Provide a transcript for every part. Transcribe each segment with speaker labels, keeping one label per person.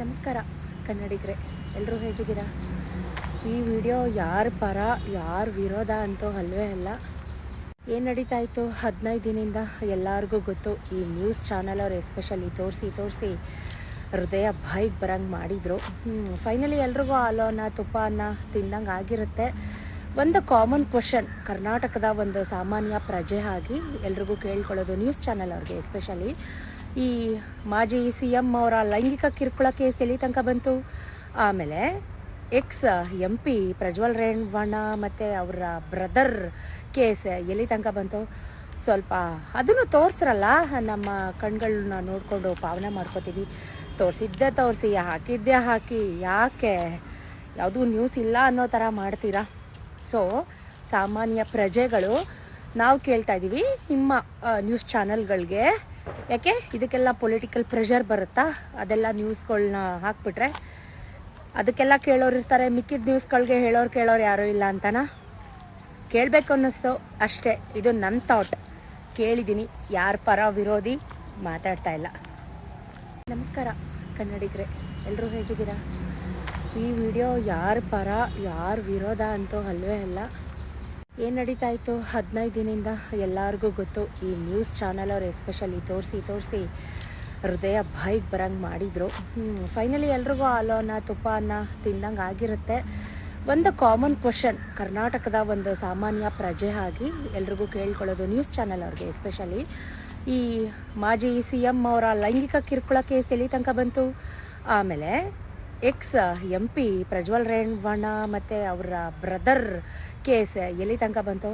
Speaker 1: ನಮಸ್ಕಾರ, ಕನ್ನಡಿಗರೆ. ಎಲ್ಲರೂ ಹೇಗಿದ್ದೀರಾ? ಈ ವಿಡಿಯೋ ಯಾರ ಪರ, ಯಾರ ವಿರೋಧ ಅಂತೂ ಅಲ್ವೇ ಅಲ್ಲ. ಏನು ನಡೀತಾ ಇತ್ತು ಹದಿನೈದು ದಿನದಿಂದ ಎಲ್ಲರಿಗೂ ಗೊತ್ತು, ಈ ನ್ಯೂಸ್ ಚಾನಲ್ ಅವರು ಎಸ್ಪೆಷಲಿ ತೋರಿಸಿ ತೋರಿಸಿ ಹೃದಯ ಬಾಯಿಗೆ ಬರಂಗೆ ಮಾಡಿದರು. ಫೈನಲಿ ಎಲ್ರಿಗೂ ಹಾಲೋನ ತುಪ್ಪ ಅನ್ನ ತಿಂದಂಗೆ ಆಗಿರುತ್ತೆ. ಒಂದು ಕಾಮನ್ ಕ್ವಶನ್, ಕರ್ನಾಟಕದ ಒಂದು ಸಾಮಾನ್ಯ ಪ್ರಜೆ ಆಗಿ ಎಲ್ರಿಗೂ ಕೇಳ್ಕೊಳ್ಳೋದು ನ್ಯೂಸ್ ಚಾನಲ್ ಅವ್ರಿಗೆ ಎಸ್ಪೆಷಲಿ. ಈ ಮಾಜಿ ಸಿ ಎಂ ಅವರ ಲೈಂಗಿಕ ಕಿರುಕುಳ ಕೇಸ್ ಎಲ್ಲಿ ತನಕ ಬಂತು. ಆಮೇಲೆ ex M P Prajwal Revanna ಮತ್ತು ಅವರ ಬ್ರದರ್ ಕೇಸ್ ಎಲ್ಲಿ ತನಕ ಬಂತು? ಸ್ವಲ್ಪ ಅದನ್ನು ತೋರಿಸ್ರಲ್ಲ? ನಮ್ಮ ಕಣ್ಗಳನ್ನ ನೋಡಿಕೊಂಡು ಪಾವನೆ ಮಾಡ್ಕೋತೀವಿ. ತೋರಿಸಿದ್ದೆ ತೋರಿಸಿ, ಹಾಕಿದ್ದೆ ಹಾಕಿ, ಯಾಕೆ ಯಾವುದೂ ನ್ಯೂಸ್ ಇಲ್ಲ ಅನ್ನೋ ಥರ ಮಾಡ್ತೀರಾ? ಸೊ ಸಾಮಾನ್ಯ ಪ್ರಜೆಗಳು, ನಾವು ಕೇಳ್ತಾ ಇದ್ದೀವಿ, ನಿಮ್ಮ ನ್ಯೂಸ್ ಚಾನಲ್ಗಳಿಗೆ ಯಾಕೆ? ಇದಕ್ಕೆಲ್ಲ ಪೊಲಿಟಿಕಲ್ ಪ್ರೆಷರ್ ಬರುತ್ತಾ? ಅದೆಲ್ಲ ನ್ಯೂಸ್ಗಳನ್ನ ಹಾಕ್ಬಿಟ್ರೆ? ಅದಕ್ಕೆಲ್ಲ ಕೇಳೋರು ಇರ್ತಾರೆ, ಮಿಕ್ಕಿದ ನ್ಯೂಸ್ಗಳಿಗೆ ಹೇಳೋರು ಕೇಳೋರು ಯಾರೂ ಇಲ್ಲ ಅಂತನಾ? ಕೇಳಬೇಕು ಅನ್ನಿಸ್ತು. ಅಷ್ಟೇ, ಇದು ನನ್ನ ಥಾಟ್ ಕೇಳಿದ್ದೀನಿ ಯಾರ ಪರ ವಿರೋಧಿ? ಮಾತಾಡ್ತಾ ಇಲ್ಲ. ನಮಸ್ಕಾರ, ಕನ್ನಡಿಗರೆ. ಎಲ್ಲರೂ ಹೇಗಿದ್ದೀರಾ? ಈ ವಿಡಿಯೋ ಯಾರ ಪರ, ಯಾರ ವಿರೋಧ ಅಂತೂ ಅಲ್ವೇ ಅಲ್ಲ. ಏನು ನಡೀತಾ ಇತ್ತು ಹದಿನೈದು ದಿನದಿಂದ ಎಲ್ಲರಿಗೂ ಗೊತ್ತು, ಈ ನ್ಯೂಸ್ ಚಾನಲ್ ಅವ್ರು ಎಸ್ಪೆಷಲಿ ತೋರಿಸಿ ತೋರಿಸಿ ಹೃದಯ ಬಾಯಿಗೆ ಬರಂಗೆ ಮಾಡಿದರು. ಫೈನಲಿ ಎಲ್ರಿಗೂ ಹಾಲೋನ ತುಪ್ಪ ಅನ್ನ ತಿಂದಂಗೆ ಆಗಿರುತ್ತೆ. ಒಂದು ಕಾಮನ್ ಕ್ವಶನ್ ಕರ್ನಾಟಕದ ಒಂದು ಸಾಮಾನ್ಯ ಪ್ರಜೆ ಆಗಿ ಎಲ್ರಿಗೂ ಕೇಳ್ಕೊಳ್ಳೋದು ನ್ಯೂಸ್ ಚಾನಲ್ ಅವ್ರಿಗೆ ಎಸ್ಪೆಷಲಿ ಈ ಮಾಜಿ ಸಿ ಎಂ ಅವರ ಲೈಂಗಿಕ ಕಿರುಕುಳ ಕೇಸ್ ಎಲ್ಲಿ ತನಕ ಬಂತು. ಆಮೇಲೆ ex M P Prajwal Revanna ಮತ್ತು ಅವರ ಬ್ರದರ್ ಕೇಸ್ ಎಲ್ಲಿ ತನಕ ಬಂತು?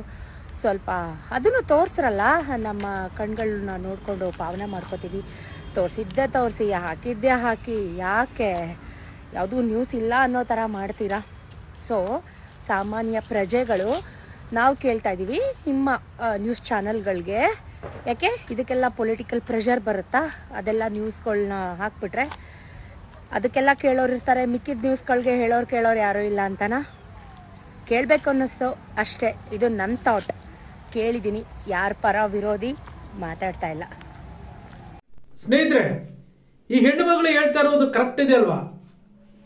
Speaker 1: ಸ್ವಲ್ಪ ಅದನ್ನು ತೋರಿಸ್ರಲ್ಲ, ನಮ್ಮ ಕಣ್ಗಳನ್ನ ನೋಡಿಕೊಂಡು ಪಾವನೆ ಮಾಡ್ಕೋತೀವಿ. ತೋರಿಸಿದ್ದೆ ತೋರಿಸಿ, ಹಾಕಿದ್ದೆ ಹಾಕಿ, ಯಾಕೆ? ಯಾವುದೂ ನ್ಯೂಸ್ ಇಲ್ಲ ಅನ್ನೋ ಥರ ಮಾಡ್ತೀರಾ? ಸೊ ಸಾಮಾನ್ಯ ಪ್ರಜೆಗಳು, ನಾವು ಕೇಳ್ತಾ ಇದ್ದೀವಿ, ನಿಮ್ಮ ನ್ಯೂಸ್ ಚಾನಲ್ಗಳಿಗೆ ಯಾಕೆ? ಇದಕ್ಕೆಲ್ಲ ಪೊಲಿಟಿಕಲ್ ಪ್ರೆಷರ್ ಬರುತ್ತಾ? ಅದೆಲ್ಲ ನ್ಯೂಸ್ಗಳನ್ನ ಹಾಕ್ಬಿಟ್ರೆ. ಅದಕ್ಕೆಲ್ಲ ಕೇಳೋರು ಇರ್ತಾರೆ, ಮಿಕ್ಕಿದ ನ್ಯೂಸ್ಗಳಿಗೆ ಹೇಳೋರು ಕೇಳೋರು ಯಾರೂ ಇಲ್ಲ ಅಂತನಾ? ಕೇಳಬೇಕು ಅನ್ನಿಸ್ತು ಅಷ್ಟೇ, ಇದು ನನ್ನ ಥಾಟ್ ಕೇಳಿದ್ದೀನಿ ಯಾರ ಪರ ವಿರೋಧಿ ಮಾತಾಡ್ತಾ ಇಲ್ಲ.
Speaker 2: ಸ್ನೇಹಿತರೆ, ಈ ಹೆಣ್ಣು ಮಗಳು ಹೇಳ್ತಾ ಇರೋದು ಕರೆಕ್ಟ್ ಇದೆ ಅಲ್ವಾ?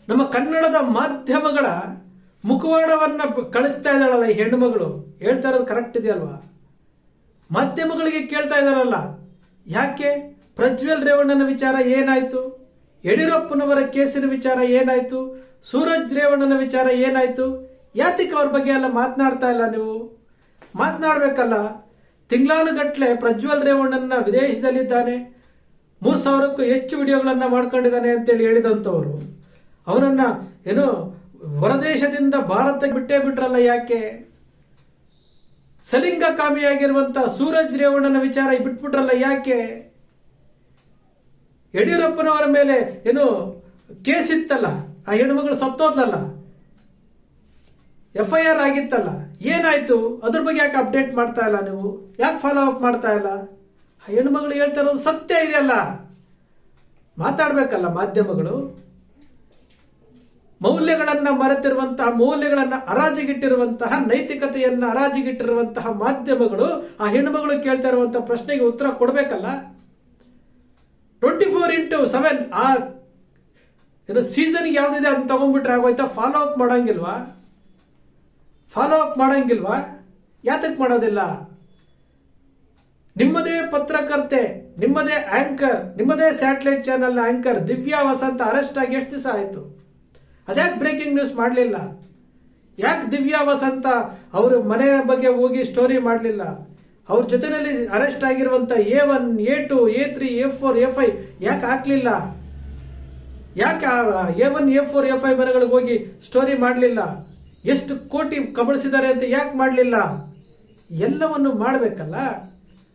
Speaker 2: ನಮ್ಮ ಕನ್ನಡದ ಮಾಧ್ಯಮಗಳ ಮುಖವಾಡವನ್ನ ಕಳಿಸ್ತಾ ಇದ್ದಾಳಲ್ಲ ಈ ಹೆಣ್ಣು ಮಗಳು? ಹೇಳ್ತಾ ಇರೋದು ಕರೆಕ್ಟ್ ಇದೆ ಅಲ್ವಾ? ಮಾಧ್ಯಮಗಳಿಗೆ ಕೇಳ್ತಾ ಇದ್ದಾರಲ್ಲ ಯಾಕೆ? ಪ್ರಜ್ವಲ್ ರೇವಣ್ಣನ ವಿಚಾರ ಏನಾಯ್ತು? ಯಡಿಯೂರಪ್ಪನವರ ಕೇಸಿನ ವಿಚಾರ ಏನಾಯ್ತು? ಸೂರಜ್ ರೇವಣ್ಣನ ವಿಚಾರ ಏನಾಯ್ತು? ಯಾತಿಕ್ ಅವ್ರ ಬಗ್ಗೆ ಎಲ್ಲ ಮಾತನಾಡ್ತಾ ಇಲ್ಲ ನೀವು? ಮಾತನಾಡ್ಬೇಕಲ್ಲ. ತಿಂಗಳಾನುಗಟ್ಲೆ ಪ್ರಜ್ವಲ್ ರೇವಣ್ಣನ ವಿದೇಶದಲ್ಲಿದ್ದಾನೆ. ಮೂರು ಸಾವಿರಕ್ಕೂ ಹೆಚ್ಚು ವಿಡಿಯೋಗಳನ್ನು ಮಾಡ್ಕೊಂಡಿದ್ದಾನೆ ಅಂತೇಳಿ ಹೇಳಿದಂಥವ್ರು. ಅವನನ್ನ ಏನು ಹೊರದೇಶದಿಂದ ಭಾರತಕ್ಕೆ ಬಿಟ್ಟೇ ಬಿಟ್ರಲ್ಲ ಯಾಕೆ? ಸಲಿಂಗಕಾಮಿಯಾಗಿರುವಂಥ ಸೂರಜ್ ರೇವಣ್ಣನ ವಿಚಾರ ಬಿಟ್ಬಿಟ್ರಲ್ಲ ಯಾಕೆ? ಯಡಿಯೂರಪ್ಪನವರ ಮೇಲೆ ಏನು ಕೇಸ್ ಇತ್ತಲ್ಲ, ಆ ಹೆಣ್ಮಗಳು ಸತ್ತೋದ್ಲಲ್ಲ ಎಫ್ ಐ ಆರ್ ಆಗಿತ್ತಲ್ಲ, ಏನಾಯ್ತು? ಅದ್ರ ಬಗ್ಗೆ ಯಾಕೆ ಅಪ್ಡೇಟ್ ಮಾಡ್ತಾ ಇಲ್ಲ ನೀವು? ಯಾಕೆ ಫಾಲೋ ಅಪ್ ಮಾಡ್ತಾ ಇಲ್ಲ? ಆ ಹೆಣ್ಮಗಳು ಹೇಳ್ತಾ ಇರೋದು ಸತ್ಯ ಇದೆಯಲ್ಲ. ಮಾತಾಡಬೇಕಲ್ಲ ಮಾಧ್ಯಮಗಳು. ಮೌಲ್ಯಗಳನ್ನು ಮರೆತಿರುವಂತಹ, ಮೌಲ್ಯಗಳನ್ನು ಹರಾಜಿಗಿಟ್ಟಿರುವಂತಹ ನೈತಿಕತೆಯನ್ನು ಹರಾಜಿಗಿಟ್ಟಿರುವಂತಹ ಮಾಧ್ಯಮಗಳು ಆ ಹೆಣ್ಣುಮಗಳು ಕೇಳ್ತಾ ಇರುವಂತಹ ಪ್ರಶ್ನೆಗೆ ಉತ್ತರ ಕೊಡಬೇಕಲ್ಲ? ಇಂಟು ಸೆವೆನ್ ಆ ಏನೋ ಸೀಸನ್ಗೆ ಯಾವ್ದಿದೆ ಅದನ್ನ ತಗೊಂಡ್ಬಿಟ್ರೆ ಆಗೋಯ್ತಾ? ಫಾಲೋ ಅಪ್ ಮಾಡಂಗಿಲ್ವಾ? ಫಾಲೋ ಅಪ್ ಮಾಡಂಗಿಲ್ವಾ? ಯಾತಕ್ಕೆ ಮಾಡೋದಿಲ್ಲ? ನಿಮ್ಮದೇ ಪತ್ರಕರ್ತೆ, ನಿಮ್ಮದೇ ಆಂಕರ್ ನಿಮ್ಮದೇ satellite channel anchor Divya Vasantha arrest ಆಗಿ ಎಷ್ಟು ದಿವಸ ಆಯ್ತು? ಅದ್ಯಾಕೆ ಬ್ರೇಕಿಂಗ್ ನ್ಯೂಸ್ ಮಾಡಲಿಲ್ಲ? ಯಾಕೆ ದಿವ್ಯಾ ವಸಂತ ಅವರು ಮನೆಯ ಬಗ್ಗೆ ಹೋಗಿ ಸ್ಟೋರಿ ಮಾಡಲಿಲ್ಲ? ಅವ್ರ ಜೊತೆನಲ್ಲಿ ಅರೆಸ್ಟ್ ಆಗಿರುವಂತ A one A two A three A four A five ಯಾಕೆ ಹಾಕ್ಲಿಲ್ಲ? ಯಾಕೆ A one A four A five ಮನೆಗಳಿಗೆ ಹೋಗಿ ಸ್ಟೋರಿ ಮಾಡಲಿಲ್ಲ? ಎಷ್ಟು ಕೋಟಿ ಕಬಳಿಸಿದ್ದಾರೆ ಅಂತ ಯಾಕೆ ಮಾಡಲಿಲ್ಲ? ಎಲ್ಲವನ್ನು ಮಾಡಬೇಕಲ್ಲ?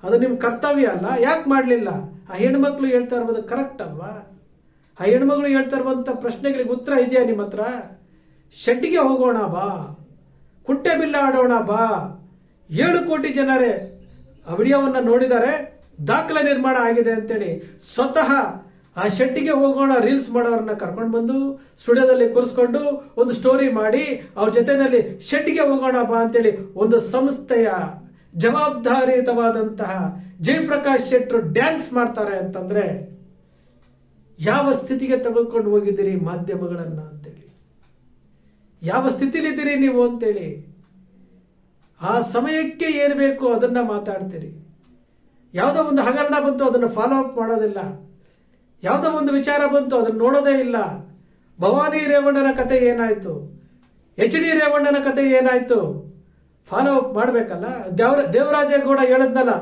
Speaker 2: ಅದು ನಿಮ್ಮ ಕರ್ತವ್ಯ ಅಲ್ಲ, ಯಾಕೆ ಮಾಡಲಿಲ್ಲ? ಆ ಹೆಣ್ಮಕ್ಳು ಹೇಳ್ತಾ ಇರ್ಬೋದು ಕರೆಕ್ಟ್ ಅಲ್ವಾ? ಆ ಹೆಣ್ಮಗಳು ಹೇಳ್ತಾ ಇರುವಂಥ ಪ್ರಶ್ನೆಗಳಿಗೆ ಉತ್ತರ ಇದೆಯಾ ನಿಮ್ಮ ಹತ್ರ? ಶೆಡ್ಡಿಗೆ ಹೋಗೋಣ ಬಾ, ಕುಂಟೆ ಬಿಲ್ಲ ಆಡೋಣ ಬಾ. ಏಳು ಕೋಟಿ ಜನರೇ ಆ ವಿಡಿಯೋವನ್ನು ನೋಡಿದ್ದಾರೆ ದಾಖಲೆ ನಿರ್ಮಾಣ ಆಗಿದೆ ಅಂತೇಳಿ ಸ್ವತಃ ಆ ಶೆಡ್ಡಿಗೆ ಹೋಗೋಣ ರೀಲ್ಸ್ ಮಾಡೋರನ್ನ ಕರ್ಕೊಂಡು ಬಂದು ಸ್ಟುಡಿಯೋದಲ್ಲಿ ಕೂರಿಸ್ಕೊಂಡು ಒಂದು ಸ್ಟೋರಿ ಮಾಡಿ ಅವ್ರ ಜೊತೆಯಲ್ಲಿ ಶೆಡ್ಡಿಗೆ ಹೋಗೋಣ ಬಾ ಅಂತೇಳಿ ಒಂದು ಸಂಸ್ಥೆಯ ಜವಾಬ್ದಾರಿಯುತವಾದಂತಹ ಜಯಪ್ರಕಾಶ್ ಶೆಟ್ಟರು ಡ್ಯಾನ್ಸ್ ಮಾಡ್ತಾರೆ ಅಂತಂದ್ರೆ ಯಾವ ಸ್ಥಿತಿಗೆ ತೆಗೆದುಕೊಂಡು ಹೋಗಿದ್ದೀರಿ ಮಾಧ್ಯಮಗಳನ್ನು ಅಂತೇಳಿ? ಯಾವ ಸ್ಥಿತಿಲಿದ್ದೀರಿ ನೀವು ಅಂತೇಳಿ? ಆ ಸಮಯಕ್ಕೆ ಏನು ಬೇಕು ಅದನ್ನು ಮಾತಾಡ್ತೀರಿ. ಯಾವುದೋ ಒಂದು ಹಗರಣ ಬಂತು, ಅದನ್ನು ಫಾಲೋ ಅಪ್ ಮಾಡೋದಿಲ್ಲ. ಯಾವುದೋ ಒಂದು ವಿಚಾರ ಬಂತು, ಅದನ್ನು ನೋಡೋದೇ ಇಲ್ಲ. ಭವಾನಿ ರೇವಣ್ಣನ ಕತೆ ಏನಾಯಿತು? ಎಚ್ ಡಿ ರೇವಣ್ಣನ ಕತೆ ಏನಾಯಿತು? ಫಾಲೋ ಅಪ್ ಮಾಡಬೇಕಲ್ಲ? ದೇವರ ದೇವರಾಜೇಗೌಡ ಹೇಳಿದ್ನಲ್ಲ,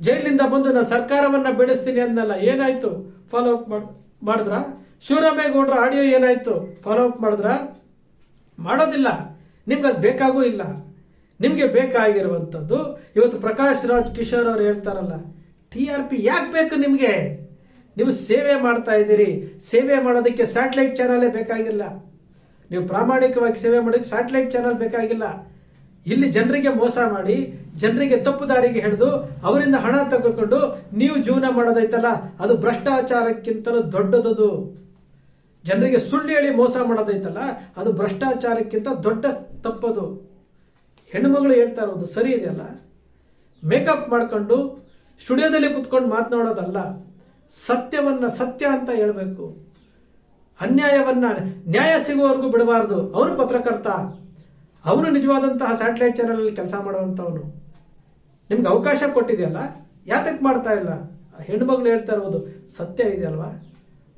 Speaker 2: ಜೈಲಿಂದ ಬಂದು ನಾನು ಸರ್ಕಾರವನ್ನು ಬೆಳೆಸ್ತೀನಿ ಅಂದಲ್ಲ ಏನಾಯಿತು? ಫಾಲೋ ಅಪ್ ಮಾಡ್, ಮಾಡಿದ್ರ? ಶಿವರಾಮೇಗೌಡರ ಆಡಿಯೋ ಏನಾಯಿತು? ಫಾಲೋ ಅಪ್ ಮಾಡಿದ್ರ? ಮಾಡೋದಿಲ್ಲ. ನಿಮ್ಗೆ ಅದು ಬೇಕಾಗೂ ಇಲ್ಲ. ನಿಮಗೆ ಬೇಕಾಗಿರುವಂಥದ್ದು. ಇವತ್ತು ಪ್ರಕಾಶ್ ರಾಜ್ ಕಿಶೋರ್ ಅವರು ಹೇಳ್ತಾರಲ್ಲ, ಟಿ ಆರ್ ಪಿ ಯಾಕೆ ಬೇಕು ನಿಮಗೆ? ನೀವು ಸೇವೆ ಮಾಡ್ತಾ ಇದ್ದೀರಿ. ಸೇವೆ ಮಾಡೋದಕ್ಕೆ ಸ್ಯಾಟಲೈಟ್ ಚಾನಲೇ ಬೇಕಾಗಿಲ್ಲ. ನೀವು ಪ್ರಾಮಾಣಿಕವಾಗಿ ಸೇವೆ ಮಾಡೋದಕ್ಕೆ ಸ್ಯಾಟಲೈಟ್ ಚಾನಲ್ ಬೇಕಾಗಿಲ್ಲ. ಇಲ್ಲಿ ಜನರಿಗೆ ಮೋಸ ಮಾಡಿ, ಜನರಿಗೆ ತಪ್ಪು ದಾರಿಗೆ ಹಿಡಿದು, ಅವರಿಂದ ಹಣ ತಗೊಂಡು ನೀವು ಜೀವನ ಮಾಡೋದೈತಲ್ಲ, ಅದು ಭ್ರಷ್ಟಾಚಾರಕ್ಕಿಂತಲೂ ದೊಡ್ಡದದು. ಜನರಿಗೆ ಸುಳ್ಳು ಹೇಳಿ ಮೋಸ ಮಾಡೋದೈತಲ್ಲ, ಅದು ಭ್ರಷ್ಟಾಚಾರಕ್ಕಿಂತ ದೊಡ್ಡ ತಪ್ಪದು. ಹೆಣ್ಣುಮಗಳು ಹೇಳ್ತಾ ಇರೋದು ಸರಿ ಇದೆಯಲ್ಲ ಮೇಕಪ್ ಮಾಡ್ಕೊಂಡು ಸ್ಟುಡಿಯೋದಲ್ಲಿ ಕುತ್ಕೊಂಡು ಮಾತನಾಡೋದಲ್ಲ. ಸತ್ಯವನ್ನ ಸತ್ಯ ಅಂತ ಹೇಳಬೇಕು. ಅನ್ಯಾಯವನ್ನ ನ್ಯಾಯ ಸಿಗುವವರೆಗೂ ಬಿಡಬಾರ್ದು. ಅವನು ಪತ್ರಕರ್ತ. ಅವನು ನಿಜವಾದಂತಹ ಸ್ಯಾಟಲೈಟ್ ಚಾನಲಲ್ಲಿ ಕೆಲಸ ಮಾಡುವಂಥವನು. ನಿಮ್ಗೆ ಅವಕಾಶ ಕೊಟ್ಟಿದೆಯಲ್ಲ? ಯಾತಕ್ಕೆ ಮಾಡ್ತಾ ಇಲ್ಲ? ಹೆಣ್ಮಗಳು ಹೇಳ್ತಾ ಇರೋದು ಸತ್ಯ ಇದೆಯಲ್ವಾ?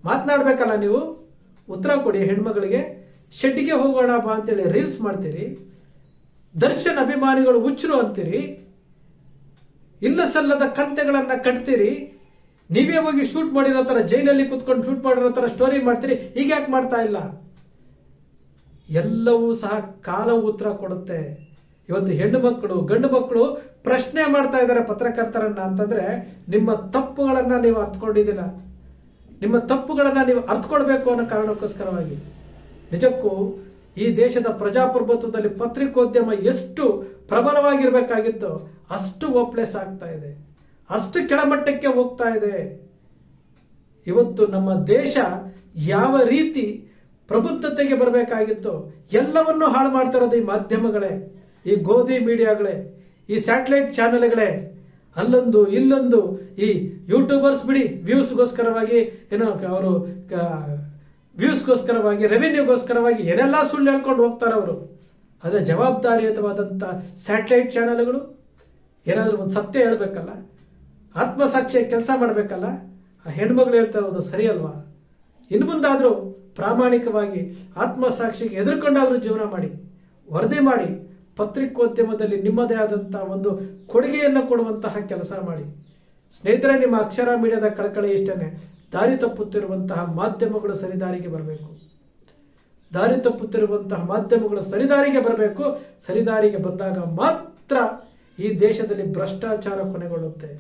Speaker 2: ಮಾತನಾಡ್ಬೇಕಲ್ಲ ನೀವು? ಉತ್ತರ ಕೊಡಿ ಹೆಣ್ಮಗಳಿಗೆ ಶೆಡ್ಡಿಗೆ ಹೋಗೋಣ ಬಾ ಅಂತೇಳಿ ರೀಲ್ಸ್ ಮಾಡ್ತೀರಿ. ದರ್ಶನ್ ಅಭಿಮಾನಿಗಳು ಹುಚ್ಚರು ಅಂತೀರಿ? ಇಲ್ಲ ಸಲ್ಲದ ಕಂತೆಗಳನ್ನ ಕಟ್ತೀರಿ? ನೀವೇ ಹೋಗಿ ಶೂಟ್ ಮಾಡಿರೋ ಥರ, ಜೈಲಲ್ಲಿ ಕುತ್ಕೊಂಡು ಶೂಟ್ ಮಾಡಿರೋ ಥರ ಸ್ಟೋರಿ ಮಾಡ್ತೀರಿ? ಈಗ ಯಾಕೆ ಮಾಡ್ತಾ ಇಲ್ಲ. ಎಲ್ಲವೂ ಸಹ ಕಾಲ ಉತ್ತರ ಕೊಡುತ್ತೆ. ಇವತ್ತು ಹೆಣ್ಣು ಮಕ್ಕಳು, ಗಂಡು ಮಕ್ಕಳು ಪ್ರಶ್ನೆ ಮಾಡ್ತಾ ಇದ್ದಾರೆ ಪತ್ರಕರ್ತರನ್ನ ಅಂತಂದ್ರೆ, ನಿಮ್ಮ ತಪ್ಪುಗಳನ್ನು ನೀವು ಅರ್ಥಕೊಂಡಿದ್ದೀರ ನಿಮ್ಮ ತಪ್ಪುಗಳನ್ನು ನೀವು ಅರ್ಥಕೊಳ್ಬೇಕು ಅನ್ನೋ ಕಾರಣಕ್ಕೋಸ್ಕರವಾಗಿ. ನಿಜಕ್ಕೂ ಈ ದೇಶದ ಪ್ರಜಾಪ್ರಭುತ್ವದಲ್ಲಿ ಪತ್ರಿಕೋದ್ಯಮ ಎಷ್ಟು ಪ್ರಬಲವಾಗಿರಬೇಕಾಗಿತ್ತು ಅಷ್ಟು ಓಪ್ಲೆಸ್ ಆಗ್ತಾ ಇದೆ. ಅಷ್ಟು ಕೆಳಮಟ್ಟಕ್ಕೆ ಹೋಗ್ತಾ ಇದೆ. ಇವತ್ತು ನಮ್ಮ ದೇಶ ಯಾವ ರೀತಿ ಪ್ರಬುದ್ಧತೆಗೆ ಬರಬೇಕಾಗಿತ್ತು ಎಲ್ಲವನ್ನೂ ಹಾಳು ಮಾಡ್ತಾ ಇರೋದು ಈ ಮಾಧ್ಯಮಗಳೇ, ಈ ಗೋಧಿ ಮೀಡಿಯಾಗಳೇ, ಈ ಸ್ಯಾಟಲೈಟ್ ಚಾನೆಲ್ಗಳೇ ಅಲ್ಲೊಂದು, ಇಲ್ಲೊಂದು ಈ ಯೂಟ್ಯೂಬರ್ಸ್ ಬಿಡಿ ವ್ಯೂಸ್ಗೋಸ್ಕರವಾಗಿ ಏನೋ ಅವರು ವ್ಯೂಸ್ಗೋಸ್ಕರವಾಗಿ ರೆವೆನ್ಯೂಗೋಸ್ಕರವಾಗಿ ಏನೆಲ್ಲ ಸುಳ್ಳು ಹೇಳ್ಕೊಂಡು ಹೋಗ್ತಾರೆ ಅವರು? ಆದರೆ ಜವಾಬ್ದಾರಿಯುತವಾದಂಥ ಸ್ಯಾಟಲೈಟ್ ಚಾನೆಲ್ಗಳು ಏನಾದರೂ ಒಂದು ಸತ್ಯ ಹೇಳಬೇಕಲ್ಲ, ಆತ್ಮಸಾಕ್ಷಿಯ ಕೆಲಸ ಮಾಡಬೇಕಲ್ಲ, ಆ ಹೆಣ್ಮಗಳು ಹೇಳ್ತಾ ಇರೋದು ಸರಿ ಅಲ್ವಾ ಇನ್ನು ಮುಂದಾದರೂ ಪ್ರಾಮಾಣಿಕವಾಗಿ ಆತ್ಮಸಾಕ್ಷಿಗೆ ಎದುರ್ಕೊಂಡಾದರೂ ಜೀವನ ಮಾಡಿ, ವರದಿ ಮಾಡಿ, ಪತ್ರಿಕೋದ್ಯಮದಲ್ಲಿ ನಿಮ್ಮದೇ ಆದಂಥ ಒಂದು ಕೊಡುಗೆಯನ್ನು ಕೊಡುವಂತಹ ಕೆಲಸ ಮಾಡಿ. ಸ್ನೇಹಿತರೆ, ನಿಮ್ಮ ಅಕ್ಷರ ಮೀಡಿಯಾದ ಕಳಕಳಿ ಇಷ್ಟನೇ. ದಾರಿ ತಪ್ಪುತ್ತಿರುವಂತಹ ಮಾಧ್ಯಮಗಳು ಸರಿದಾರಿಗೆ ಬರಬೇಕು. ದಾರಿ ತಪ್ಪುತ್ತಿರುವಂತಹ ಮಾಧ್ಯಮಗಳು ಸರಿದಾರಿಗೆ ಬರಬೇಕು. ಸರಿದಾರಿಗೆ ಬಂದಾಗ ಮಾತ್ರ ಈ ದೇಶದಲ್ಲಿ ಭ್ರಷ್ಟಾಚಾರ ಕೊನೆಗೊಳ್ಳುತ್ತೆ.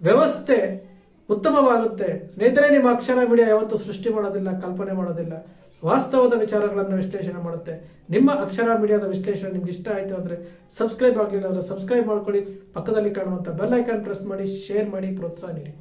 Speaker 2: ವ್ಯವಸ್ಥೆ ಉತ್ತಮವಾಗುತ್ತೆ. ಸ್ನೇಹಿತರೇ, ನಿಮ್ಮ ಅಕ್ಷರ ಮೀಡಿಯಾ ಯಾವತ್ತೂ ಸೃಷ್ಟಿ ಮಾಡೋದಿಲ್ಲ, ಕಲ್ಪನೆ ಮಾಡೋದಿಲ್ಲ. ವಾಸ್ತವದ ವಿಚಾರಗಳನ್ನು ವಿಶ್ಲೇಷಣೆ ಮಾಡುತ್ತೆ. ನಿಮ್ಮ ಅಕ್ಷರ ಮೀಡಿಯಾದ ವಿಶ್ಲೇಷಣೆ ನಿಮ್ಗೆ ಇಷ್ಟ ಆಯಿತು ಅಂದರೆ ಸಬ್ಸ್ಕ್ರೈಬ್ ಆಗಲಿಲ್ಲ ಅಂದರೆ ಸಬ್ಸ್ಕ್ರೈಬ್ ಮಾಡ್ಕೊಳ್ಳಿ. ಪಕ್ಕದಲ್ಲಿ ಕಾಣುವಂಥ ಬೆಲ್ ಐಕಾನ್ ಪ್ರೆಸ್ ಮಾಡಿ, ಶೇರ್ ಮಾಡಿ, ಪ್ರೋತ್ಸಾಹ ನೀಡಿ.